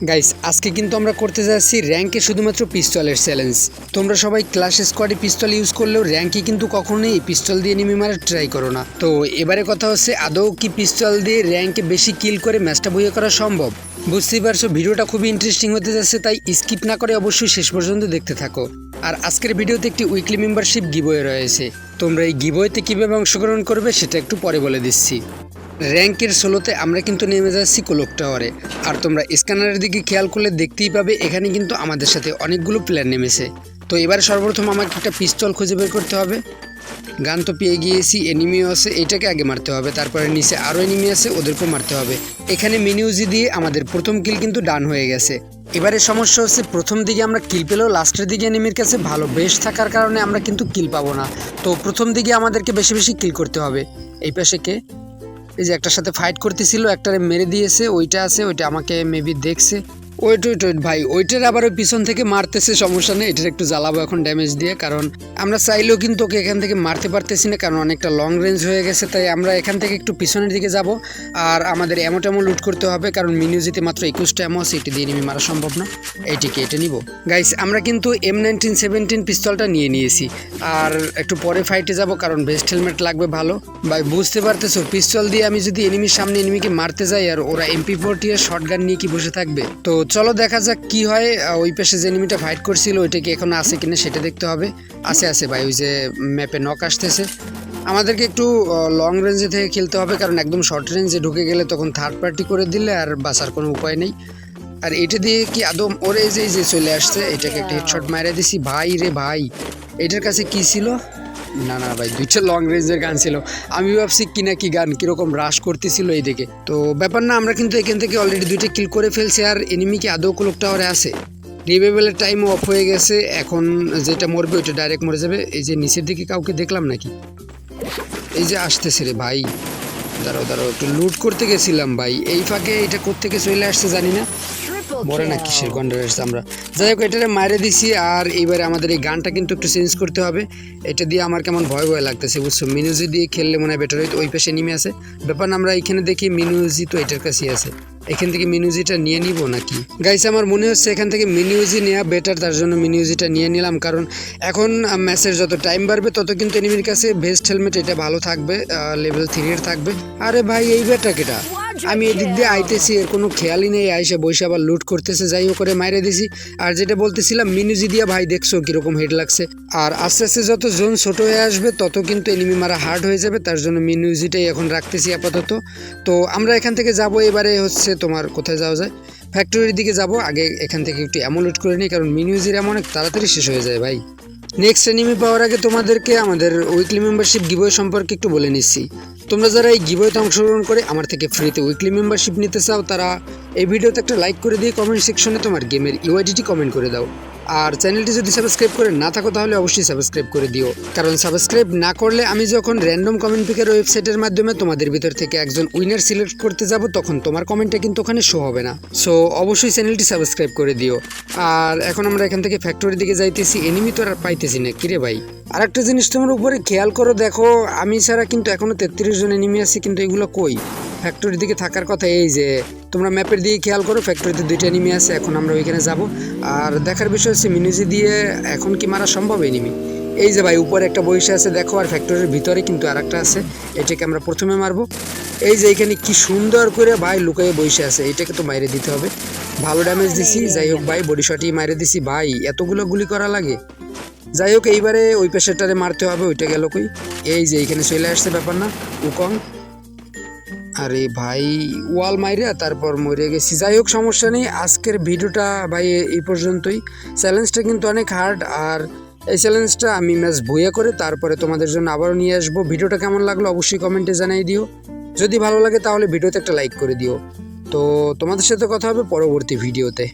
Guys আজকে কিন্তু আমরা করতে যাচ্ছি র্যাঙ্কে শুধুমাত্র পিস্তলের চ্যালেঞ্জ। তোমরা সবাই ক্লাস স্কোয়াডে পিস্তল ইউজ করলেও র্যাঙ্কে কিন্তু কখনোই পিস্তল দিয়ে নিমি মারা ট্রাই করো না। তো এবারে কথা হচ্ছে, আদৌ কি পিস্তল দিয়ে র্যাঙ্কে বেশি কিল করে ম্যাচটা বইয়ে করা সম্ভব? বুঝতেই পারছ, ভিডিওটা খুবই ইন্টারেস্টিং হতে যাচ্ছে, তাই স্কিপ না করে অবশ্যই শেষ পর্যন্ত দেখতে থাকো। আর আজকের ভিডিওতে একটি উইকলি মেম্বারশিপ গিবয়ে রয়েছে। তোমরা এই গিবয়েতে কীভাবে অংশগ্রহণ করবে, সেটা একটু পরে বলে দিচ্ছি। র্যাঙ্কের ষোলোতে আমরা কিন্তু নেমে যাচ্ছি কোলক টাওয়ারে আর তোমরা স্ক্যানারের দিকে খেয়াল করলে দেখতেই পাবে, এখানে কিন্তু আমাদের সাথে অনেকগুলো প্লেয়ার নেমেছে। তো এবার সর্বপ্রথম আমাকে একটা পিস্তল খুঁজে বের করতে হবে। গান তো পেয়ে গিয়েছি এনিমিও আছে, এটাকে আগে মারতে হবে। তারপরে নিচে আরও এনিমি আছে, ওদেরকেও মারতে হবে। এখানে মিনিউজি দিয়ে আমাদের প্রথম কিল কিন্তু ডান হয়ে গেছে। এবারে সমস্যা হচ্ছে, প্রথম দিকে আমরা কিল পেলেও লাস্টের দিকে এনিমির কাছে ভালো বেশ থাকার কারণে আমরা কিন্তু কিল পাবো না। তো প্রথম দিকে আমাদেরকে বেশি বেশি কিল করতে হবে। এই পাশে কে? এই যে একটার সাথে ফাইট করতেছিল, একটারে মেরে দিয়েছে, ওইটা আছে, ওইটা আমাকে মেবি দেখছে। ওয়েট ওয়েট ওয়েট, ভাই, ওইটার আবার ওই পিছন থেকে মারতেছে, সমস্যা নেই, এটার একটু জ্বালাবো এখন ড্যামেজ দিয়ে, কারণ আমরা চাইলেও কিন্তু ওকে এখান থেকে মারতে পারতেছি না, কারণ অনেকটা লং রেঞ্জ হয়ে গেছে, তাই আমরা এখান থেকে একটু পিছনের দিকে যাব, আর আমাদের এমন টেমো লুট করতে হবে, কারণ মিনিউজিতে মাত্র একুশটা এমো আছে, এটি দিয়ে নিমি মারা সম্ভব না, এইটিকে এটা নিব। গাইস আমরা কিন্তু এম নাইনটিন সেভেন্টিন পিস্তলটা নিয়ে নিয়েছি, আর একটু পরে ফাইটে যাব, কারণ বেস্ট হেলমেট লাগবে ভালো। ভাই, বুঝতে পারতেছো, পিস্তল দিয়ে আমি যদি এনিমির সামনে এনিমিকে মারতে যাই, আর ওরা এমপি ফোরটি আর শর্ট গান নিয়ে কি বসে থাকবে? তো চলো দেখা যাক কি হয়। ওই পাশে যে এনিমিটা ফাইট করছিল, ওইটা কি এখন আছে কিনা সেটা দেখতে হবে। আছে আছে ভাই, ওই যে ম্যাপে নক আসতেছে। আমাদেরকে একটু লং রেঞ্জে থেকে খেলতে হবে, কারণ একদম শর্ট রেঞ্জে ঢুকে গেলে তখন থার্ড পার্টি করে দিলে আর বাঁচার কোনো উপায় নেই। আর এটা দিয়ে কি আদম, ওরে যে যে চলে আসছে, এটাকে একটা হেডশট মারা দিছি। ভাই রে ভাই, এটার কাছে কি ছিল? না না ভাই দুইটা লং রেঞ্জের গান ছিল। আমি ভাবছি কি না কি গান, কীরকম রাশ করতেছিল এই দিকে তো ব্যাপার না, আমরা কিন্তু এখান থেকে অলরেডি দুইটা কিল করে ফেলছি, আর এনিমি কি আদৌ কোলক টাওয়ারে আছে? রিভেবেলের টাইম অফ হয়ে গেছে, এখন যেটা মরবে ওইটা ডাইরেক্ট মরে যাবে। এই যে নিচের দিকে কাউকে দেখলাম নাকি? এই যে আসতেছে রে ভাই। দাঁড়াও দাঁড়াও, একটু লুট করতে গেছিলাম ভাই। এই ফাঁকে এটা কোত্থেকে চলে আসছে জানি না। মরে না কিসের গন্ডার আসছে আমরা। যাই হোক এটারে মারে দিছি আর এবারে আমাদের এই গানটা কিন্তু একটু চেঞ্জ করতে হবে। এটা দিয়ে আমার কেমন ভয় ভয় লাগতেছে, বুঝছ? মিনুজি দিয়ে খেললে মনে হয় বেটার হইতো ওই পাশে নেমে আছে। ব্যাপার আমরা এখানে দেখি মিনুজি তো এটার কাছেই আছে। এখান থেকে মিনিউজিটা নিয়ে নিব নাকি? গাইস আমার মনে হচ্ছে এখান থেকে মিনিউজি নেওয়া বেটার তার জন্য মিনিউজিটা নিয়ে নিলাম। কারণ এখন ম্যাচের যত টাইম বাড়বে, তত কিন্তু এনিমির কাছে বেস্ট হেলমেট এটা ভালো থাকবে লেভেল থ্রির থাকবে। আরে ভাই, এই বেটা কেটা আমি এদিক দিয়ে আইতেছি, এর কোনো খেয়ালই নেই, আইসে বসে আবার লুট করতেছে, যাই করে মাইরে দিছি। আর যেটা বলতেছিলাম, মিনুজি দিয়া ভাই, দেখছ কীরকম হেড লাগছে। আর আস্তে আস্তে যত জোন ছোট হয়ে আসবে, তত কিন্তু এনিমি মারা হার্ড হয়ে যাবে, তার জন্য মিনুজিটাই এখন রাখতেছি আপাতত। তো আমরা এখান থেকে যাব, এবারে হচ্ছে তোমার কোথায় যাওয়া যায়? ফ্যাক্টরির দিকে যাব, আগে এখান থেকে একটু এমন লুট করে নিই, কারণ মিনিউজির এমন অনেক তাড়াতাড়ি শেষ হয়ে যায় ভাই। নেক্সট এনিমি পাওয়ার আগে তোমাদেরকে আমাদের উইকলি মেম্বারশিপ গিবয় সম্পর্কে একটু বলে নিচ্ছি। তোমরা যারা এই গিবয়তে অংশগ্রহণ করে আমার থেকে ফ্রিতে উইকলি মেম্বারশিপ নিতে চাও, তারা এই ভিডিওতে একটা লাইক করে দিয়ে কমেন্ট সেকশনে তোমার গেমের ইউআইডিটি কমেন্ট করে দাও। আর চ্যানেলটি যদি সাবস্ক্রাইব করে না থাকো তাহলে অবশ্যই সাবস্ক্রাইব করে দিও। কারণ সাবস্ক্রাইব না করলে আমি যখন র্যান্ডম কমেন্ট পিকের ওয়েবসাইটের মাধ্যমে তোমাদের ভিতর থেকে একজন উইনার সিলেক্ট করতে যাব, তখন তোমার কমেন্টটা কিন্তু ওখানে শো হবে না। সো অবশ্যই চ্যানেলটি সাবস্ক্রাইব করে দিও। আর এখন আমরা এখান থেকে ফ্যাক্টরির দিকে যাইতেছি। এনিমি তো আর পাইতেছি না, কিরে ভাই? আর একটা জিনিস তোমার উপরে খেয়াল করো, দেখো, আমি ছাড়া কিন্তু এখনও তেত্রিশ জন এনিমি আছে, কিন্তু এগুলো কই? ফ্যাক্টরির দিকে থাকার কথা এই যে তোমরা ম্যাপের দিকে খেয়াল করো ফ্যাক্টরিতে দুইটা এনিমি আছে, এখন আমরা ওইখানে যাব। আর দেখার বিষয় হচ্ছে, মিনুজি দিয়ে এখন কি মারা সম্ভব এনিমি এই যে ভাই, উপরে একটা বইসে আছে, দেখো, আর ফ্যাক্টরির ভিতরে কিন্তু আর একটা আছে, এটাকে আমরা প্রথমে মারবো। এই যে এখানে কি সুন্দর করে ভাই লুকায়ে বসে আছে, এটাকে তো মাইরে দিতে হবে। ভালো ড্যামেজ দিছি, যাই হোক ভাই বডি শটই মারে দিছি। ভাই, এতগুলো গুলি করা লাগে? যাই হোক, এইবারে ওই পেশাটারে মারতে হবে, ওইটা গেল কই? এই যে এইখানে চলে আসছে ব্যাপার না উকং আরে ভাই, ওয়াল মাইরা তারপর মরে গেছি। যাই হোক, সমস্যা নেই। আজকের ভিডিওটা ভাই এই পর্যন্তই। চ্যালেঞ্জটা কিন্তু অনেক হার্ড আর এই চ্যালেঞ্জটা আমি ম্যাচ বইয়া করে তারপরে তোমাদের জন্য আবারও নিয়ে আসব। ভিডিওটা কেমন লাগল অবশ্যই কমেন্টে জানাই দিও। যদি ভালো লাগে তাহলে ভিডিওতে একটা লাইক করে দিও। তো তোমাদের সাথে কথা হবে পরবর্তী ভিডিওতে।